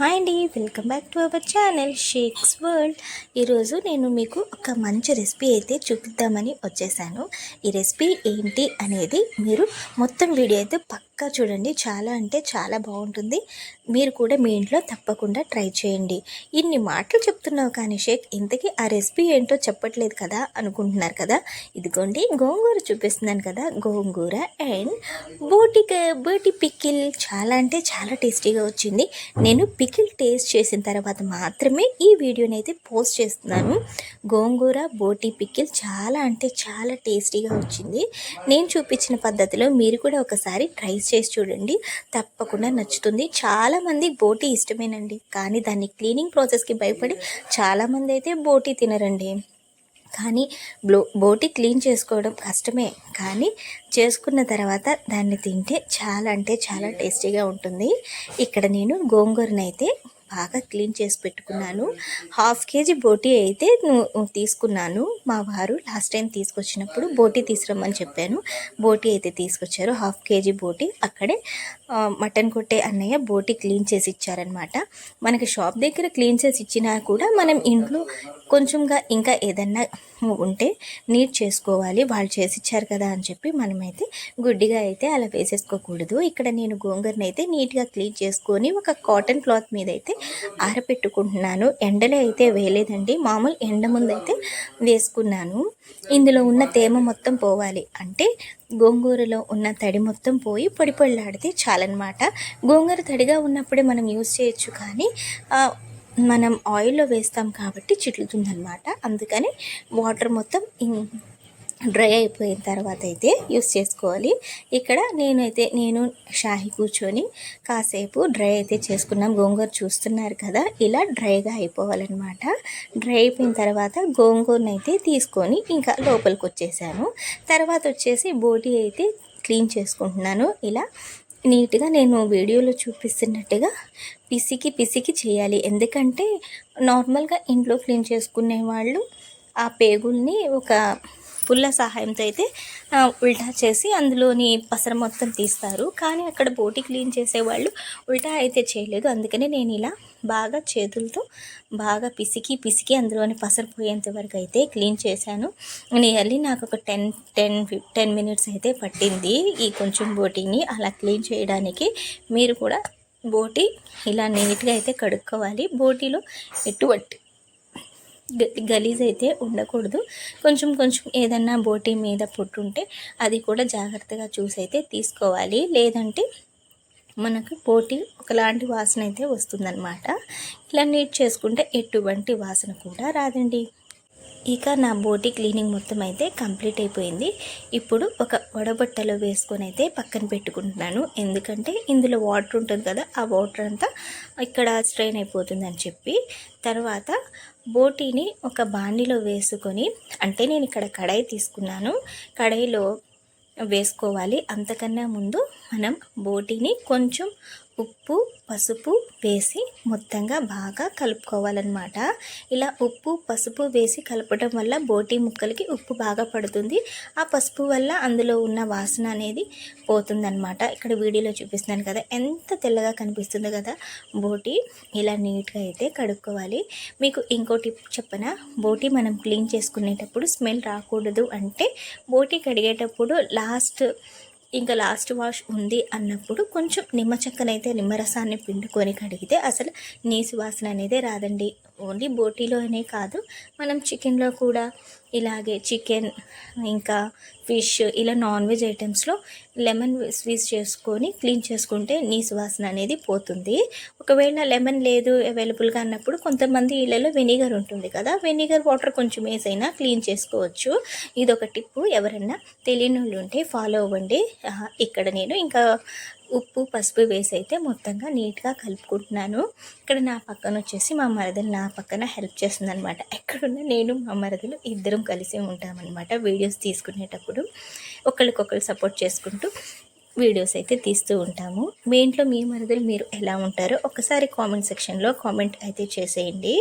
Hi అండి welcome back to our channel shakes world. ఈరోజు నేను మీకు ఒక మంచి రెసిపీ అయితే చూపిద్దామని వచ్చేసాను. ఈ రెసిపీ ఏంటి అనేది మీరు మొత్తం వీడియో అయితే పక్క చూడండి. చాలా అంటే చాలా బాగుంటుంది. మీరు కూడా మీ ఇంట్లో తప్పకుండా ట్రై చేయండి. ఇన్ని మాటలు చెప్తున్నావు కానీ షేక్ ఇంతకీ ఆ రెసిపీ ఏంటో చెప్పట్లేదు కదా అనుకుంటున్నారు కదా? ఇదిగోండి గోంగూర చూపిస్తున్నాను కదా. గోంగూర అండ్ బోటిక బోటి పికిల్ చాలా అంటే చాలా టేస్టీగా వచ్చింది. నేను పికిల్ టేస్ట్ చేసిన తర్వాత మాత్రమే ఈ వీడియోని అయితే పోస్ట్ చేస్తున్నాను. గోంగూర బోటి పికిల్ చాలా అంటే చాలా టేస్టీగా వచ్చింది. నేను చూపించిన పద్ధతిలో మీరు కూడా ఒకసారి ట్రై చేసి చూడండి. తప్పకుండా నచ్చుతుంది. చాలామంది బోటి ఇష్టమేనండి. కానీ దాన్ని క్లీనింగ్ ప్రాసెస్కి భయపడి చాలామంది అయితే బోటి తినరండి. కానీ బ్లో బోటి క్లీన్ చేసుకోవడం కష్టమే. కానీ చేసుకున్న తర్వాత దాన్ని తింటే చాలా అంటే చాలా టేస్టీగా ఉంటుంది. ఇక్కడ నేను గోంగూరనైతే బాగా క్లీన్ చేసి పెట్టుకున్నాను. హాఫ్ కేజీ బోటీ అయితే తీసుకున్నాను. మా వారు లాస్ట్ టైం తీసుకొచ్చినప్పుడు బోటీ తీసుకురమ్మని చెప్పాను. బోటీ అయితే తీసుకొచ్చారు. హాఫ్ కేజీ బోటీ. అక్కడే మటన్ కొట్టే అన్నయ్య బోటీ క్లీన్ చేసి ఇచ్చారనమాట మనకి షాప్ దగ్గర క్లీన్ చేసి ఇచ్చినా కూడా మనం ఇంట్లో కొంచెంగా ఇంకా ఏదన్నా ఉంటే నీట్ చేసుకోవాలి. వాళ్ళు చేసి ఇచ్చారు కదా అని చెప్పి మనమైతే గుడ్డిగా అయితే అలా వేసేసుకోకూడదు. ఇక్కడ నేను గోంగూరని అయితే నీట్గా క్లీన్ చేసుకొని ఒక కాటన్ క్లాత్ మీద అయితే ఆరబెట్టుకుంటున్నాను. ఎండలో అయితే వేయలేదండి. మామూలు ఎండ ముందు అయితే వేసుకున్నాను. ఇందులో ఉన్న తేమ మొత్తం పోవాలి. అంటే గోంగూరలో ఉన్న తడి మొత్తం పోయి పొడి పొడిలాడితే చాలన్నమాట. గోంగూర తడిగా ఉన్నప్పుడే మనం యూజ్ చేయొచ్చు కానీ మనం ఆయిల్లో వేస్తాం కాబట్టి చిట్లుతుందనమాట అందుకని వాటర్ మొత్తం డ్రై అయిపోయిన తర్వాత అయితే యూస్ చేసుకోవాలి. ఇక్కడ నేనైతే నేను షాహి కూర్చొని కాసేపు డ్రై అయితే చేసుకున్నాం. గోంగూర చూస్తున్నారు కదా ఇలా డ్రైగా అయిపోవాలన్నమాట. డ్రై అయిపోయిన తర్వాత గోంగూరని అయితే తీసుకొని ఇంకా లోపలికి వచ్చేసాను. తర్వాత వచ్చేసి బోటీ అయితే క్లీన్ చేసుకుంటున్నాను. ఇలా నీట్గా నేను వీడియోలో చూపిస్తున్నట్టుగా పిసికి పిసికి చేయాలి. ఎందుకంటే నార్మల్గా ఇంట్లో క్లీన్ చేసుకునే వాళ్ళు ఆ పేగుల్ని ఒక పుల్ల సహాయంతో అయితే ఉల్టా చేసి అందులోని పసర మొత్తం తీస్తారు. కానీ అక్కడ బోటి క్లీన్ చేసేవాళ్ళు ఉల్టా అయితే చేయలేదు. అందుకనే నేను ఇలా బాగా చేతులతో బాగా పిసికి పిసికి అందులోని పసరు పోయేంత వరకు అయితే క్లీన్ చేశాను. నియర్లీ నాకు ఒక టెన్ టెన్ టెన్ మినిట్స్ అయితే పట్టింది ఈ కొంచెం బోటిని అలా క్లీన్ చేయడానికి. మీరు కూడా బోటి ఇలా నీట్గా అయితే కడుక్కోవాలి. బోటీలో ఎటువంటి గలీజ్ అయితే ఉండకూడదు. కొంచెం కొంచెం ఏదన్నా బోటీ మీద పొట్టుంటే అది కూడా జాగ్రత్తగా చూసి అయితే తీసుకోవాలి. లేదంటే మనకు బోటి ఒకలాంటి వాసన అయితే వస్తుందన్నమాట. ఇలా నీట్ చేసుకుంటే ఎటువంటి వాసన కూడా రాదండి. ఇక నా బోటి క్లీనింగ్ మొత్తం అయితే కంప్లీట్ అయిపోయింది. ఇప్పుడు ఒక వడబట్టలో వేసుకొని అయితే పక్కన పెట్టుకుంటున్నాను. ఎందుకంటే ఇందులో వాటర్ ఉంటుంది కదా ఆ వాటర్ అంతా ఇక్కడ స్ట్రెయిన్ అయిపోతుందని చెప్పి. తర్వాత బోటీని ఒక బాండిలో వేసుకొని అంటే నేను ఇక్కడ కడాయి తీసుకున్నాను. కడాయిలో వేసుకోవాలి. అంతకన్నా ముందు మనం బోటీని కొంచెం ఉప్పు పసుపు వేసి మొత్తంగా బాగా కలుపుకోవాలన్నమాట. ఇలా ఉప్పు పసుపు వేసి కలపడం వల్ల బోటి ముక్కలకి ఉప్పు బాగా పడుతుంది. ఆ పసుపు వల్ల అందులో ఉన్న వాసన అనేది పోతుందన్నమాట. ఇక్కడ వీడియోలో చూపిస్తున్నాను కదా ఎంత తెల్లగా కనిపిస్తుంది కదా. బోటి ఇలా నీట్గా అయితే కడుక్కోవాలి. మీకు ఇంకో టిప్ చెప్పన బోటి మనం క్లీన్ చేసుకునేటప్పుడు స్మెల్ రాకూడదు అంటే బోటి కడిగేటప్పుడు లాస్ట్ ఇంకా లాస్ట్ వాష్ ఉంది అన్నప్పుడు కొంచెం నిమ్మ చెక్కనైతే నిమ్మరసాన్ని పిండుకొని కడిగితే అసలు నీసు వాసన అనేది రాదండి. ఓన్లీ బోటీలోనే కాదు మనం చికెన్లో కూడా ఇలాగే చికెన్ ఇంకా ఫిష్ ఇలా నాన్ వెజ్ ఐటమ్స్లో లెమన్ స్వీస్ చేసుకొని క్లీన్ చేసుకుంటే నీ సువాసన అనేది పోతుంది. ఒకవేళ లెమన్ లేదు అవైలబుల్గా అన్నప్పుడు కొంతమంది ఇళ్ళలో వెనిగర్ ఉంటుంది కదా వెనిగర్ వాటర్ కొంచెం వేసైనా క్లీన్ చేసుకోవచ్చు. ఇది ఒక టిప్పు. ఎవరన్నా తెలియని వాళ్ళు ఉంటే ఫాలో అవ్వండి. ఇక్కడ నేను ఇంకా ఉప్పు పసుపు వేసి అయితే మొత్తంగా నీట్గా కలుపుకుంటున్నాను. ఇక్కడ నా పక్కన వచ్చేసి మా మరదలు నా పక్కన హెల్ప్ చేస్తుంది అనమాట ఎక్కడున్నా నేను మా మరదలు ఇద్దరం కలిసి ఉంటామన్నమాట వీడియోస్ తీసుకునేటప్పుడు. ఒకరికొకరు సపోర్ట్ చేసుకుంటూ వీడియోస్ అయితే తీస్తూ ఉంటాము. మీ ఇంట్లో మీ మరదలు మీరు ఎలా ఉంటారో ఒకసారి కామెంట్ సెక్షన్లో కామెంట్ అయితే చేసేయండి.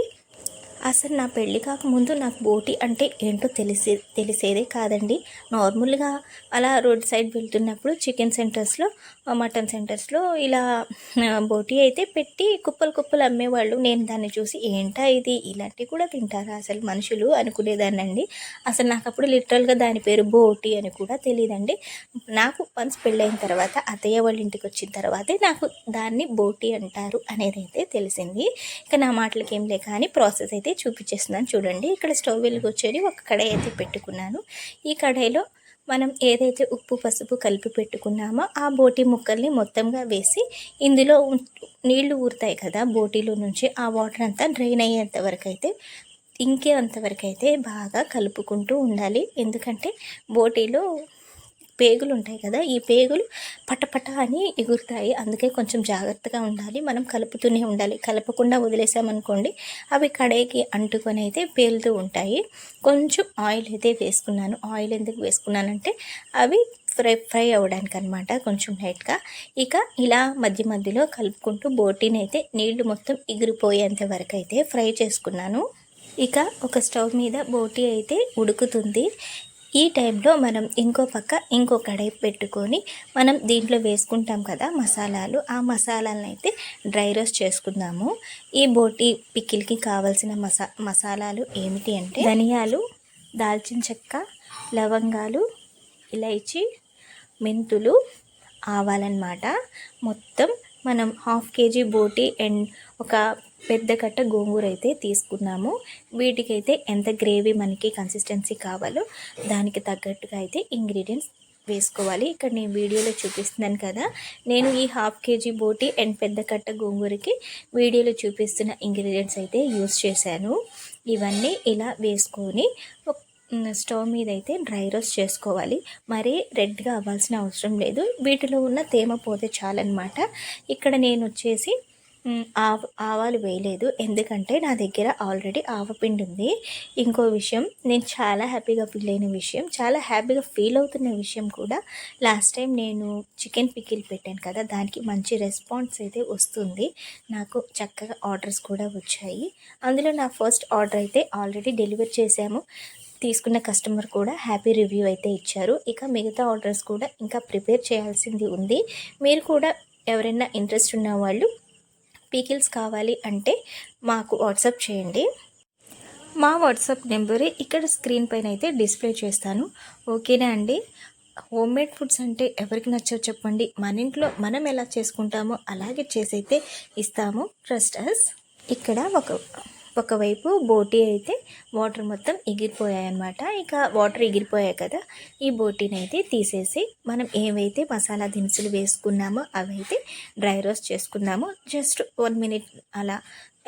అసలు నా పెళ్ళి కాకముందు నాకు బోటి అంటే ఏంటో తెలిసే తెలిసేదే కాదండి. నార్మల్గా అలా రోడ్ సైడ్ వెళ్తున్నప్పుడు చికెన్ సెంటర్స్లో మటన్ సెంటర్స్లో ఇలా బోటి అయితే పెట్టి కుప్పలు కుప్పలు అమ్మేవాళ్ళు. నేను దాన్ని చూసి ఏంటా ఇది? ఇలాంటివి కూడా తింటారా అసలు మనుషులు అనుకునేదాన్నండి. అసలు నాకు అప్పుడు లిటరల్గా దాని పేరు బోటి అని కూడా తెలియదండి నాకు వన్స్ పెళ్ళైన తర్వాత అత్తయ్య వాళ్ళ ఇంటికి వచ్చిన తర్వాతే నాకు దాన్ని బోటి అంటారు అనేది అయితే తెలిసింది. ఇక నా మాటలకి ఏం లేక అని ప్రాసెస్ అయితే చూపించేస్తున్నాను. చూడండి ఇక్కడ స్టవ్ వెలుగొచ్చేది ఒక కడాయి అయితే పెట్టుకున్నాను. ఈ కడాయిలో మనం ఏదైతే ఉప్పు పసుపు కలిపి పెట్టుకున్నామో ఆ బోటి ముక్కల్ని మొత్తంగా వేసి ఇందులో నీళ్ళు ఊరుతాయి కదా బోటీలో నుంచి ఆ వాటర్ అంతా డ్రైన్ అయ్యేంత వరకు అయితే ఇంకేంతవరకు అయితే బాగా కలుపుకుంటూ ఉండాలి. ఎందుకంటే బోటీలో పేగులు ఉంటాయి కదా ఈ పేగులు పటపట అని ఎగురుతాయి. అందుకే కొంచెం జాగ్రత్తగా ఉండాలి. మనం కలుపుతూనే ఉండాలి. కలపకుండా వదిలేసామనుకోండి అవి కడాయికి అంటుకొని అయితే పేలుతూ ఉంటాయి. కొంచెం ఆయిల్ అయితే వేసుకున్నాను. ఆయిల్ ఎందుకు వేసుకున్నానంటే అవి ఫ్రై ఫ్రై అవ్వడానికి అనమాట కొంచెం లైట్గా. ఇక ఇలా మధ్య మధ్యలో కలుపుకుంటూ బోటీని అయితే నీళ్ళు మొత్తం ఎగిరిపోయేంత వరకు అయితే ఫ్రై చేసుకున్నాను. ఇక ఒక స్టవ్ మీద బోటీ అయితే ఉడుకుతుంది. ఈ టైంలో మనం ఇంకో పక్క ఇంకో కడాయి పెట్టుకొని మనం దీంట్లో వేసుకుంటాం కదా మసాలాలు ఆ మసాలాలను అయితే డ్రై రోస్ట్ చేసుకుందాము. ఈ బోటి పికిల్కి కావాల్సిన మసా మసాలాలు ఏమిటి అంటే ధనియాలు దాల్చిన చెక్క లవంగాలు ఇలైచి మెంతులు ఆవాలన్నమాట. మొత్తం మనం హాఫ్ కేజీ బోటి అండ్ ఒక పెద్ద కట్ట గోంగూర అయితే తీసుకున్నాము. వీటికైతే ఎంత గ్రేవీ మనకి కన్సిస్టెన్సీ కావాలో దానికి తగ్గట్టుగా అయితే ఇంగ్రీడియంట్స్ వేసుకోవాలి. ఇక్కడ నేను వీడియోలో చూపిస్తున్నాను కదా. నేను ఈ హాఫ్ కేజీ బోటి అండ్ పెద్ద కట్ట గోంగూరకి వీడియోలో చూపిస్తున్న ఇంగ్రీడియంట్స్ అయితే యూస్ చేశాను. ఇవన్నీ ఇలా వేసుకొని స్టవ్ మీద అయితే డ్రై రోస్ట్ చేసుకోవాలి. మరీ రెడ్గా అవ్వాల్సిన అవసరం లేదు. వీటిలో ఉన్న తేమ పోతే చాలన్నమాట. ఇక్కడ నేను వచ్చేసి ఆవ ఆవాలు వేయలేదు. ఎందుకంటే నా దగ్గర ఆల్రెడీ ఆవపిండి ఉంది. ఇంకో విషయం నేను చాలా హ్యాపీగా ఫీల్ అయిన విషయం చాలా హ్యాపీగా ఫీల్ అవుతున్న విషయం కూడా లాస్ట్ టైం నేను చికెన్ పికిల్ పెట్టాను కదా దానికి మంచి రెస్పాన్స్ అయితే వస్తుంది. నాకు చక్కగా ఆర్డర్స్ కూడా వచ్చాయి. అందులో నా ఫస్ట్ ఆర్డర్ అయితే ఆల్రెడీ డెలివర్ చేశాము. తీసుకున్న కస్టమర్ కూడా హ్యాపీ రివ్యూ అయితే ఇచ్చారు. ఇక మిగతా ఆర్డర్స్ కూడా ఇంకా ప్రిపేర్ చేయాల్సింది ఉంది. మీరు కూడా ఎవరైనా ఇంట్రెస్ట్ ఉన్న వాళ్ళు పీకిల్స్ కావాలి అంటే మాకు వాట్సాప్ చేయండి. మా వాట్సాప్ నెంబర్ ఇక్కడ స్క్రీన్ పైన అయితే డిస్ప్లే చేస్తాను. ఓకేనా అండి? హోమ్ మేడ్ ఫుడ్స్ అంటే ఎవరికి నచ్చో చెప్పండి. మన ఇంట్లో మనం ఎలా చేసుకుంటామో అలాగే చేసైతే ఇస్తాము. ట్రస్ట్ అస్ ఇక్కడ ఒక ఒకవైపు బోటీ అయితే వాటర్ మొత్తం ఎగిరిపోయాయన్నమాట. ఇక వాటర్ ఎగిరిపోయాయి కదా ఈ బోటీని అయితే తీసేసి మనం ఏవైతే మసాలా దినుసులు వేసుకున్నామో అవైతే డ్రై రోస్ట్ చేసుకున్నామో జస్ట్ వన్ మినిట్ అలా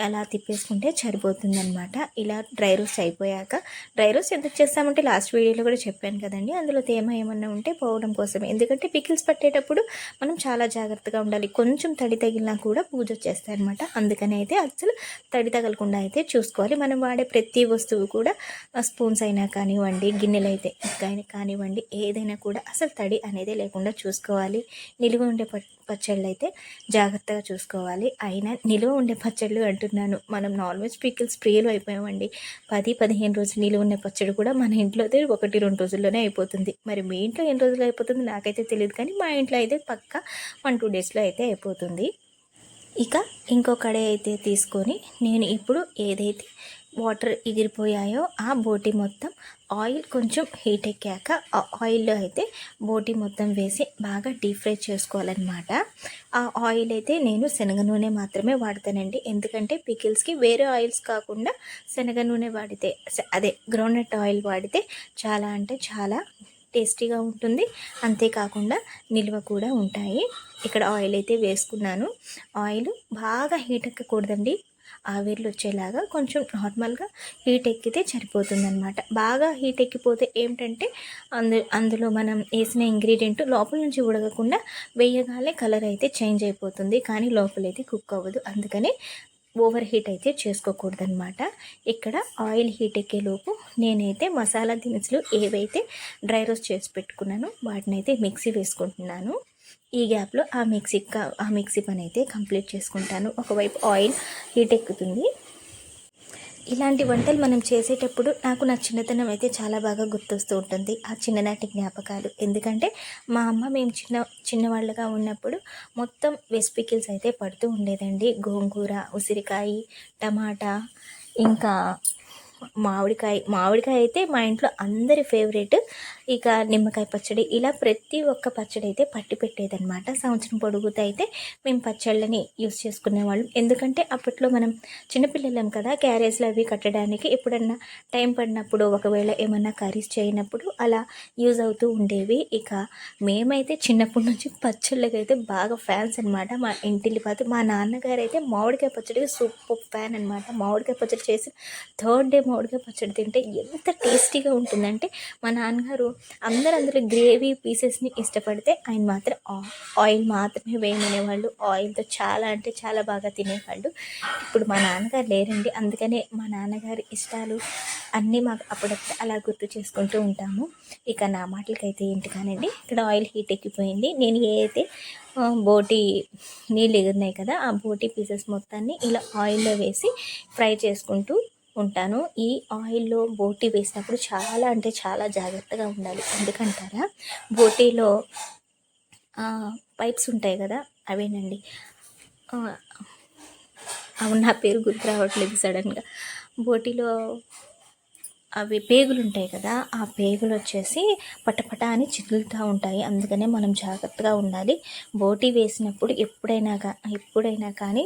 అలా తిప్పేసుకుంటే సరిపోతుందన్నమాట. ఇలా డ్రై రోస్ట్ అయిపోయాక డ్రై రోస్ట్ ఎందుకు చేస్తామంటే లాస్ట్ వీడియోలో కూడా చెప్పాను కదండి. అందులో తేమ ఏమన్నా ఉంటే పోవడం కోసమే. ఎందుకంటే పికిల్స్ పట్టేటప్పుడు మనం చాలా జాగ్రత్తగా ఉండాలి. కొంచెం తడి తగిలినా కూడా పూజ వచ్చేస్తాయి అనమాట అందుకని అయితే అసలు తడి తగలకుండా అయితే చూసుకోవాలి. మనం వాడే ప్రతి వస్తువు కూడా స్పూన్స్ అయినా కానివ్వండి గిన్నెలు అయితే కానీ కానివ్వండి ఏదైనా కూడా అసలు తడి అనేది లేకుండా చూసుకోవాలి. నిలువ ఉండే ప పచ్చళ్ళు అయితే జాగ్రత్తగా చూసుకోవాలి. అయినా నిలువ ఉండే పచ్చళ్ళు అంటున్నారు అనుకుంటున్నాను మనం నాన్ వెజ్ పికిల్స్ ప్రియలు అయిపోయామండి. పది పదిహేను రోజులు నిలువ ఉన్న పచ్చడి కూడా మన ఇంట్లో అయితే ఒకటి రెండు రోజుల్లోనే అయిపోతుంది. మరి మీ ఇంట్లో ఎన్ని రోజులు అయిపోతుంది నాకైతే తెలియదు కానీ మా ఇంట్లో అయితే పక్కా వన్ టూ డేస్లో అయితే అయిపోతుంది. ఇక ఇంకో కడాయి అయితే తీసుకొని నేను ఇప్పుడు ఏదైతే వాటర్ ఎగిరిపోయాయో ఆ బోటి మొత్తం ఆయిల్ కొంచెం హీట్ ఎక్కాక ఆ ఆయిల్లో అయితే బోటి మొత్తం వేసి బాగా డీప్ ఫ్రై చేసుకోవాలన్నమాట. ఆ ఆయిల్ అయితే నేను శనగ నూనె మాత్రమే వాడతానండి. ఎందుకంటే పికిల్స్కి వేరే ఆయిల్స్ కాకుండా శనగ నూనె వాడితే అదే గ్రౌండ్నట్ ఆయిల్ వాడితే చాలా అంటే చాలా టేస్టీగా ఉంటుంది. అంతేకాకుండా నిల్వ కూడా ఉంటాయి. ఇక్కడ ఆయిల్ అయితే వేసుకున్నాను. ఆయిల్ బాగా హీట్ ఎక్కకూడదండి. ఆవిర్లు వచ్చేలాగా కొంచెం నార్మల్గా హీట్ ఎక్కితే సరిపోతుందన్నమాట. బాగా హీట్ ఎక్కిపోతే ఏమిటంటే అందు అందులో మనం వేసిన ఇంగ్రీడియంట్ లోపల నుంచి ఉడకకుండా వేయగానే కలర్ అయితే చేంజ్ అయిపోతుంది. కానీ లోపలైతే కుక్ అవ్వదు. అందుకని ఓవర్ హీట్ అయితే చేసుకోకూడదనమాట ఇక్కడ ఆయిల్ హీట్ ఎక్కేలోపు నేనైతే మసాలా దినుసులు ఏవైతే డ్రై రోస్ట్ చేసి పెట్టుకున్నానో వాటిని అయితే మిక్సీ వేసుకుంటున్నాను. ఈ గ్యాప్లో ఆ మిక్సీ ఆ మిక్సీ పని అయితే కంప్లీట్ చేసుకుంటాను. ఒకవైపు ఆయిల్ హీట్ ఎక్కుతుంది. ఇలాంటి వంటలు మనం చేసేటప్పుడు నాకు నా చిన్నతనం అయితే చాలా బాగా గుర్తొస్తూ ఉంటుంది. ఆ చిన్ననాటి జ్ఞాపకాలు. ఎందుకంటే మా అమ్మ మేము చిన్న చిన్నవాళ్ళగా ఉన్నప్పుడు మొత్తం వెస్పికిల్స్ అయితే పడుతూ ఉండేదండి. గోంగూర ఉసిరికాయ టమాటా ఇంకా మామిడికాయ మామిడికాయ అయితే మా ఇంట్లో అందరి ఫేవరెట్ ఇక నిమ్మకాయ పచ్చడి. ఇలా ప్రతి ఒక్క పచ్చడి అయితే పట్టి పెట్టేదన్నమాట. సంవత్సరం పొడుగుతా అయితే మేము పచ్చళ్ళని యూస్ చేసుకునేవాళ్ళం ఎందుకంటే అప్పట్లో మనం చిన్నపిల్లలం కదా క్యారేజ్లు అవి కట్టడానికి ఎప్పుడన్నా టైం పడినప్పుడు ఒకవేళ ఏమన్నా కర్రీస్ చేయనప్పుడు అలా యూజ్ అవుతూ ఉండేవి. ఇక మేమైతే చిన్నప్పటి నుంచి పచ్చళ్ళకి అయితే బాగా ఫ్యాన్స్ అనమాట మా ఇంటిల్లిపాతి మా నాన్నగారు అయితే మామిడికాయ పచ్చడికి సూపర్ ఫ్యాన్ అనమాట మామిడికాయ పచ్చడి చేసి థర్డ్ డే మామిడికాయ పచ్చడి తింటే ఎంత టేస్టీగా ఉంటుందంటే మా నాన్నగారు అందరు అందులో గ్రేవీ పీసెస్ని ఇష్టపడితే ఆయన మాత్రం ఆయిల్ మాత్రమే వేయమనేవాళ్ళు. ఆయిల్తో చాలా అంటే చాలా బాగా తినేవాళ్ళు. ఇప్పుడు మా నాన్నగారు లేరండి. అందుకనే మా నాన్నగారి ఇష్టాలు అన్నీ మాకు అప్పుడప్పుడు అలా గుర్తు చేసుకుంటూ ఉంటాము. ఇక నా మాటలకైతే ఏంటి కానండి ఇక్కడ ఆయిల్ హీట్ ఎక్కిపోయింది. నేను ఏ అయితే బోటి నీళ్ళు ఎగురినాయి కదా ఆ బోటి పీసెస్ మొత్తాన్ని ఇలా ఆయిల్లో వేసి ఫ్రై చేసుకుంటూ ఉంటాను. ఈ ఆయిల్లో బోటి వేసినప్పుడు చాలా అంటే చాలా జాగ్రత్తగా ఉండాలి. ఎందుకంటారా? బోటీలో పైప్స్ ఉంటాయి కదా? అవేనండి. అవును నా పేరు గుర్తు రావట్లేదు సడన్గా. బోటీలో అవి పేగులు ఉంటాయి కదా? ఆ పేగులు వచ్చేసి పటపట అని చిగులుతూ ఉంటాయి. అందుకనే మనం జాగ్రత్తగా ఉండాలి. బోటి వేసినప్పుడు ఎప్పుడైనా ఎప్పుడైనా కానీ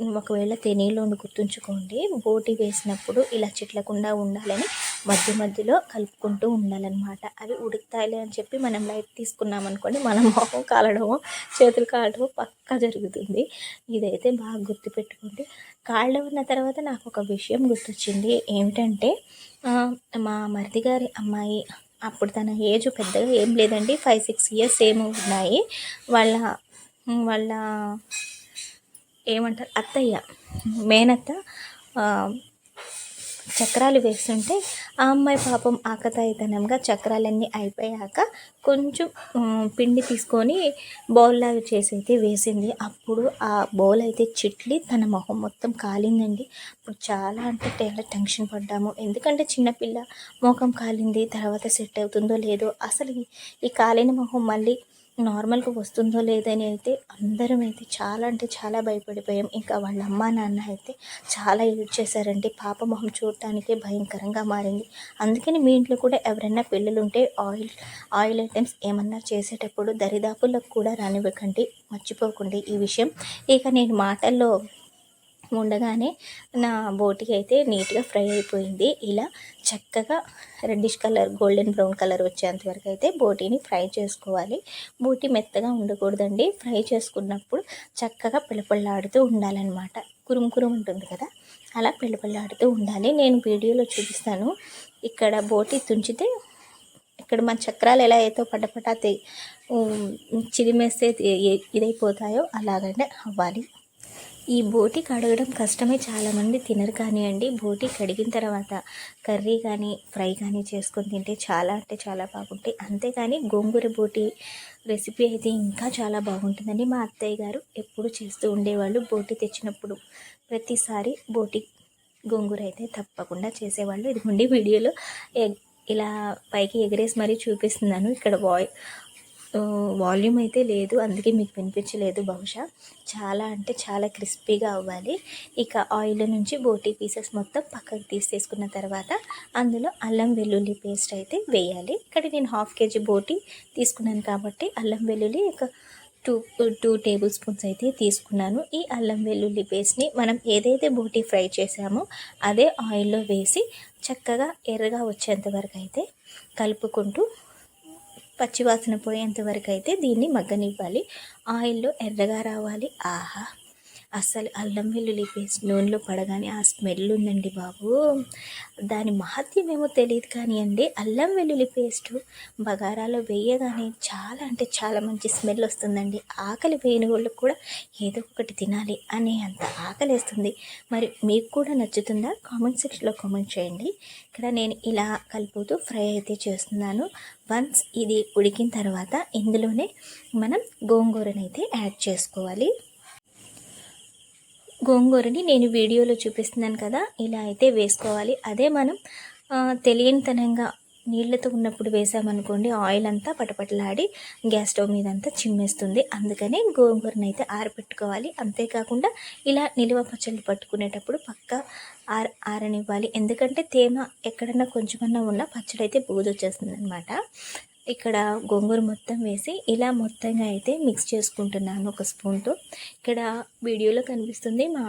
ఒకవేళ తెనీలోని గుర్తుంచుకోండి. బోటి వేసినప్పుడు ఇలా చిట్లకుండా ఉండాలని మధ్య మధ్యలో కలుపుకుంటూ ఉండాలన్నమాట. అవి ఉడుకుతాయిలే అని చెప్పి మనం లైట్ తీసుకున్నాం అనుకోండి మనం మొహం కాలడమో చేతులు కాలడమో పక్కా జరుగుతుంది. ఇదైతే బాగా గుర్తుపెట్టుకోండి. కాళ్ళ ఉన్న తర్వాత నాకు ఒక విషయం గుర్తొచ్చింది. ఏమిటంటే మా మరిది గారి అమ్మాయి అప్పుడు తన ఏజ్ పెద్దగా ఏం లేదండి. ఫైవ్ సిక్స్ ఇయర్స్ ఏమో ఉన్నాయి. వాళ్ళ వాళ్ళ ఏమంటారు? అత్తయ్య మేనత్త చక్రాలు వేస్తుంటే ఆ అమ్మాయి పాపం ఆకతాయితనంగా చక్రాలన్నీ అయిపోయాక కొంచెం పిండి తీసుకొని బౌల్ లాగా చేసి అయితే వేసింది. అప్పుడు ఆ బౌల్ అయితే చిట్లి తన మొహం మొత్తం కాలిందండి. ఇప్పుడు చాలా అంటే చాలా టెన్షన్ పడ్డాము. ఎందుకంటే చిన్నపిల్ల మొఖం కాలింది తర్వాత సెట్ అవుతుందో లేదో అసలు ఈ కాలిన మొహం మళ్ళీ నార్మల్గా వస్తుందో లేదని అయితే అందరం అయితే చాలా అంటే చాలా భయపడిపోయాం. ఇంకా వాళ్ళ అమ్మ నాన్న అయితే చాలా యూజ్ చేశారండి. పాప మొహం చూడటానికే భయంకరంగా మారింది. అందుకని మీ ఇంట్లో కూడా ఎవరైనా పిల్లలు ఉంటే ఆయిల్ ఆయిల్ ఐటమ్స్ ఏమన్నా చేసేటప్పుడు దరిదాపులకు కూడా రానివ్వకండి. మర్చిపోకండి ఈ విషయం. ఇక నేను మాటల్లో ఉండగానే నా బోటికి అయితే నీట్గా ఫ్రై అయిపోయింది. ఇలా చక్కగా reddish colour golden brown colour వచ్చేంత వరకు అయితే బోటీని ఫ్రై చేసుకోవాలి. బోటి మెత్తగా ఉండకూడదండి. ఫ్రై చేసుకున్నప్పుడు చక్కగా పిలపళ్ళాడుతూ ఉండాలన్నమాట. కురుం కురుం ఉంటుంది కదా? అలా పిలపళ్ళాడుతూ ఉండాలి. నేను వీడియోలో చూపిస్తాను. ఇక్కడ బోటి తుంచితే ఇక్కడ మన చక్రాలు ఎలా అయితే పటపటా చిరిమేస్తే ఇదైపోతాయో అలాగనే అవ్వాలి. ఈ బోటి కడగడం కష్టమే చాలామంది తినరు కానివ్వండి. బోటి కడిగిన తర్వాత కర్రీ కానీ ఫ్రై కానీ చేసుకొని తింటే చాలా అంటే చాలా బాగుంటాయి. అంతేకాని గోంగూర బోటి రెసిపీ అయితే ఇంకా చాలా బాగుంటుందండి మా అత్తయ్య గారు ఎప్పుడు చేస్తూ ఉండేవాళ్ళు. బోటి తెచ్చినప్పుడు ప్రతిసారి బోటి గోంగూర అయితే తప్పకుండా చేసేవాళ్ళు. ఇది ఉండి వీడియోలో ఇలా పైకి ఎగరేసి మరీ చూపిస్తున్నాను. ఇక్కడ వాయ్ వాల్యూమ్ అయితే లేదు. అందుకే మీకు వినిపించలేదు బహుశా. చాలా అంటే చాలా క్రిస్పీగా అవ్వాలి. ఇక ఆయిల్ నుంచి బోటీ పీసెస్ మొత్తం పక్కకు తీసేసుకున్న తర్వాత అందులో అల్లం వెల్లుల్లి పేస్ట్ అయితే వేయాలి. ఇక్కడ నేను హాఫ్ కేజీ బోటీ తీసుకున్నాను కాబట్టి అల్లం వెల్లుల్లి ఒక టూ టూ టేబుల్ స్పూన్స్ అయితే తీసుకున్నాను. ఈ అల్లం వెల్లుల్లి పేస్ట్ని మనం ఏదైతే బోటీ ఫ్రై చేసామో అదే ఆయిల్లో వేసి చక్కగా ఎర్రగా వచ్చేంత వరకు అయితే కలుపుకుంటూ పచ్చివాసన పోయేంత వరకు అయితే దీన్ని మగ్గనివ్వాలి. ఆయిల్లో ఎర్రగా రావాలి. ఆహా! అస్సలు అల్లం వెల్లుల్లి పేస్ట్ నూనెలో పడగానే ఆ స్మెల్ ఉందండి బాబు. దాని మహత్యం ఏమో తెలియదు కానీ అండి అల్లం వెల్లుల్లి పేస్ట్ బగారాలో వేయగానే చాలా అంటే చాలా మంచి స్మెల్ వస్తుందండి. ఆకలి వేయని వాళ్ళకి కూడా ఏదో ఒకటి తినాలి అనే అంత ఆకలి వేస్తుంది. మరి మీకు కూడా నచ్చుతుందా? కామెంట్ సెక్షన్లో కామెంట్ చేయండి. ఇక్కడ నేను ఇలా కలుపుతూ ఫ్రై అయితే చేస్తున్నాను. వన్స్ ఇది ఉడికిన తర్వాత ఇందులోనే మనం గోంగూరనైతే యాడ్ చేసుకోవాలి. గోంగూరని నేను వీడియోలో చూపిస్తున్నాను కదా ఇలా అయితే వేసుకోవాలి. అదే మనం తెలియనితనంగా నీళ్ళతో ఉన్నప్పుడు వేసామనుకోండి ఆయిల్ అంతా పటపటలాడి గ్యాస్ స్టవ్ మీద అంతా చిమ్మేస్తుంది. అందుకనే గోంగూరను అయితే ఆరబెట్టుకోవాలి అంతేకాకుండా ఇలా నిలువ పచ్చళ్ళు పట్టుకునేటప్పుడు పక్క ఆర ఆరనివ్వాలి. ఎందుకంటే తేమ ఎక్కడన్నా కొంచెమన్నా ఉన్న పచ్చడి అయితే బూదొచ్చేస్తుంది అనమాట ఇక్కడ గోంగూర మొత్తం వేసి ఇలా మొత్తంగా అయితే మిక్స్ చేసుకుంటున్నాను ఒక స్పూన్తో ఇక్కడ వీడియోలో కనిపిస్తుంది మా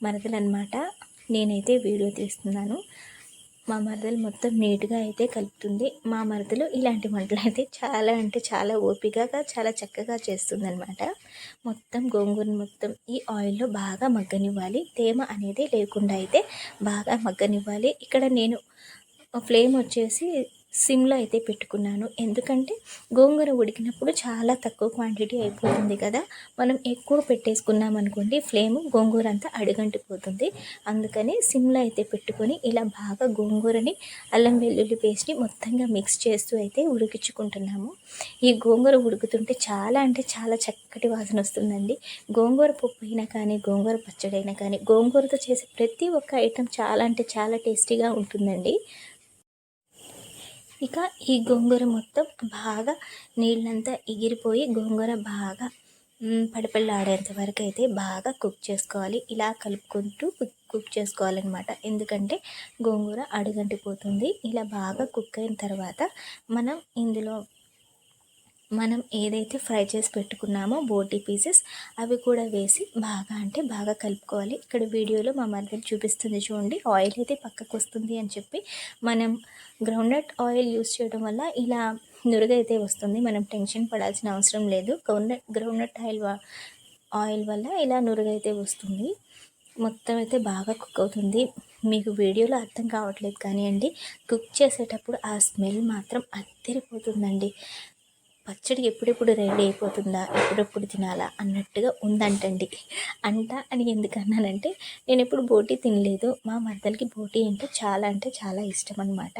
మరదలు అనమాట నేనైతే వీడియో తీస్తున్నాను. మా మరదలు మొత్తం నీట్గా అయితే కలుపుతుంది. మా మరదలు ఇలాంటి వంటలు అయితే చాలా అంటే చాలా ఓపికగా చాలా చక్కగా చేస్తుందన్నమాట. మొత్తం గోంగూర మొత్తం ఈ ఆయిల్లో బాగా మగ్గనివ్వాలి. తేమ అనేది లేకుండా అయితే బాగా మగ్గనివ్వాలి. ఇక్కడ నేను ఫ్లేమ్ వచ్చేసి సిమ్లో అయితే పెట్టుకున్నాను. ఎందుకంటే గోంగూర ఉడికినప్పుడు చాలా తక్కువ క్వాంటిటీ అయిపోతుంది కదా. మనం ఎక్కువ పెట్టేసుకున్నాం అనుకోండి ఫ్లేమ్ గోంగూర అంతా అడుగంటిపోతుంది అందుకని సిమ్లో అయితే పెట్టుకొని ఇలా బాగా గోంగూరని అల్లం వెల్లుల్లి పేస్ట్ని మొత్తంగా మిక్స్ చేస్తూ అయితే ఉడికించుకుంటున్నాము. ఈ గోంగూర ఉడుకుతుంటే చాలా అంటే చాలా చక్కటి వాసన వస్తుందండి. గోంగూర పప్పు అయినా కానీ గోంగూర పచ్చడి అయినా కానీ గోంగూరతో చేసే ప్రతి ఒక్క ఐటెం చాలా అంటే చాలా టేస్టీగా ఉంటుందండి. ఇక ఈ గోంగూర మొత్తం బాగా నీళ్ళంతా ఎగిరిపోయి గోంగూర బాగా మ్, పడిపళ్ళాడేంత వరకు అయితే బాగా కుక్ చేసుకోవాలి. ఇలా కలుపుకుంటూ కుక్ కుక్ చేసుకోవాలన్నమాట. ఎందుకంటే గోంగూర అడుగంటిపోతుంది. ఇలా బాగా కుక్ అయిన తర్వాత మనం ఇందులో మనం ఏదైతే ఫ్రై చేసి పెట్టుకున్నామో బోటీ పీసెస్ అవి కూడా వేసి బాగా అంటే బాగా కలుపుకోవాలి. ఇక్కడ వీడియోలో మా మధ్యలో చూపిస్తుంది చూడండి. ఆయిల్ అయితే పక్కకు వస్తుంది అని చెప్పి మనం గ్రౌండ్నట్ ఆయిల్ యూస్ చేయడం వల్ల ఇలా నురుగైతే వస్తుంది. మనం టెన్షన్ పడాల్సిన అవసరం లేదు. గ్రౌండ్నట్ గ్రౌండ్నట్ ఆయిల్ ఆయిల్ వల్ల ఇలా నురుగైతే వస్తుంది. మొత్తం అయితే బాగా కుక్ అవుతుంది. మీకు వీడియోలో అర్థం కావట్లేదు కానీ అండి కుక్ చేసేటప్పుడు ఆ స్మెల్ మాత్రం అద్దరిపోతుందండి. పచ్చడి ఎప్పుడెప్పుడు రెడీ అయిపోతుందా ఎప్పుడెప్పుడు తినాలా అన్నట్టుగా ఉందంటండి. అంట అని ఎందుకు అన్నానంటే నేను ఎప్పుడు బోటీ తినలేదు. మా మద్దలకి బోటీ అంటే చాలా అంటే చాలా ఇష్టం అనమాట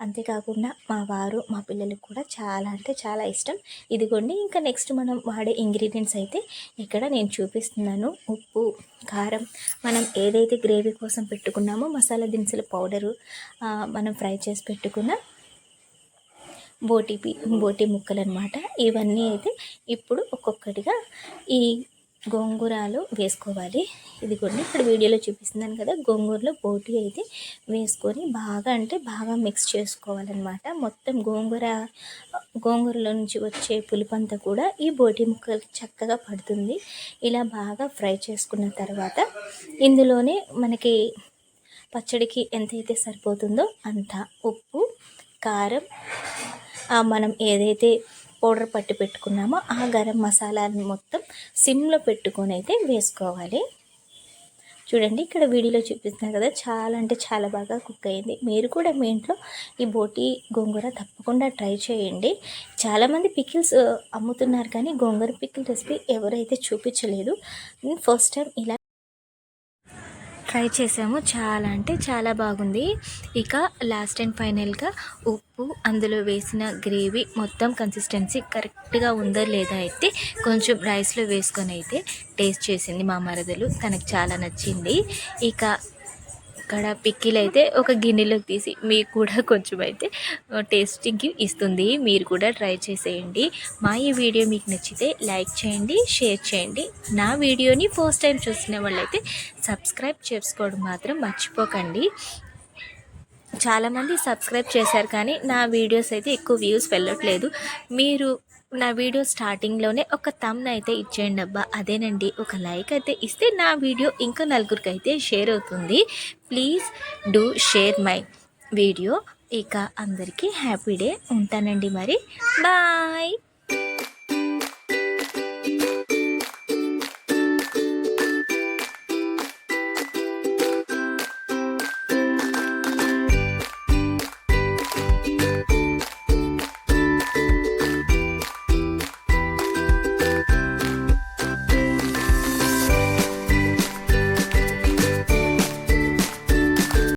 అంతేకాకుండా మా వారు మా పిల్లలకు కూడా చాలా అంటే చాలా ఇష్టం. ఇదిగోండి ఇంకా నెక్స్ట్ మనం వాడే ఇంగ్రీడియంట్స్ అయితే ఇక్కడ నేను చూపిస్తున్నాను. ఉప్పు కారం మనం ఏదైతే గ్రేవీ కోసం పెట్టుకున్నామో మసాలా దినుసుల పౌడరు మనం ఫ్రై చేసి పెట్టుకున్న బోటి బోటి ముక్కలు అనమాట ఇవన్నీ అయితే ఇప్పుడు ఒక్కొక్కటిగా ఈ గోంగూరలో వేసుకోవాలి. ఇది కూడా ఇక్కడ వీడియోలో చూపిస్తున్నాను కదా గోంగూరలో బోటి అయితే వేసుకొని బాగా అంటే బాగా మిక్స్ చేసుకోవాలన్నమాట. మొత్తం గోంగూర గోంగూరలో నుంచి వచ్చే పులుపంతా కూడా ఈ బోటి ముక్కలకి చక్కగా పడుతుంది. ఇలా బాగా ఫ్రై చేసుకున్న తర్వాత ఇందులోనే మనకి పచ్చడికి ఎంతైతే సరిపోతుందో అంత ఉప్పు కారం మనం ఏదైతే పౌడర్ పట్టి పెట్టుకున్నామో ఆ గరం మసాలాలను మొత్తం సిమ్లో పెట్టుకొని అయితే వేసుకోవాలి. చూడండి ఇక్కడ వీడియోలో చూపిస్తున్నాను కదా చాలా అంటే చాలా బాగా కుక్ అయింది. మీరు కూడా మీ ఇంట్లో ఈ బోటి గోంగూర తప్పకుండా ట్రై చేయండి. చాలామంది పికిల్స్ అమ్ముతున్నారు కానీ గోంగూర పికిల్ రెసిపీ ఎవరైతే చూపించలేదు ఫస్ట్ టైం ఇలా ట్రై చేసాము. చాలా అంటే చాలా బాగుంది. ఇక లాస్ట్ అండ్ ఫైనల్గా ఉప్పు అందులో వేసిన గ్రేవీ మొత్తం కన్సిస్టెన్సీ కరెక్ట్గా ఉందో లేదా అయితే కొంచెం రైస్లో వేసుకొని అయితే టేస్ట్ చేసింది మా మరదలు. తనకు చాలా నచ్చింది. ఇక ఇక్కడ పిక్కిలు అయితే ఒక గిన్నెలోకి తీసి మీకు కూడా కొంచెం అయితే టేస్టింగ్కి ఇస్తుంది. మీరు కూడా ట్రై చేసేయండి. మా ఈ వీడియో మీకు నచ్చితే లైక్ చేయండి షేర్ చేయండి. నా వీడియోని ఫస్ట్ టైం చూసిన వాళ్ళైతే సబ్స్క్రైబ్ చేసుకోవడం మాత్రం మర్చిపోకండి. చాలామంది సబ్స్క్రైబ్ చేశారు కానీ నా వీడియోస్ అయితే ఎక్కువ వ్యూస్ వెళ్ళట్లేదు. మీరు నా వీడియో స్టార్టింగ్లోనే ఒక తమ్న అయితే ఇచ్చేయండి అబ్బా. అదేనండి ఒక లైక్ అయితే ఇస్తే నా వీడియో ఇంకా నలుగురికి అయితే షేర్ అవుతుంది. Please do share my video. ఇక అందరికీ హ్యాపీ డే ఉంటానండి మరి. బాయ్.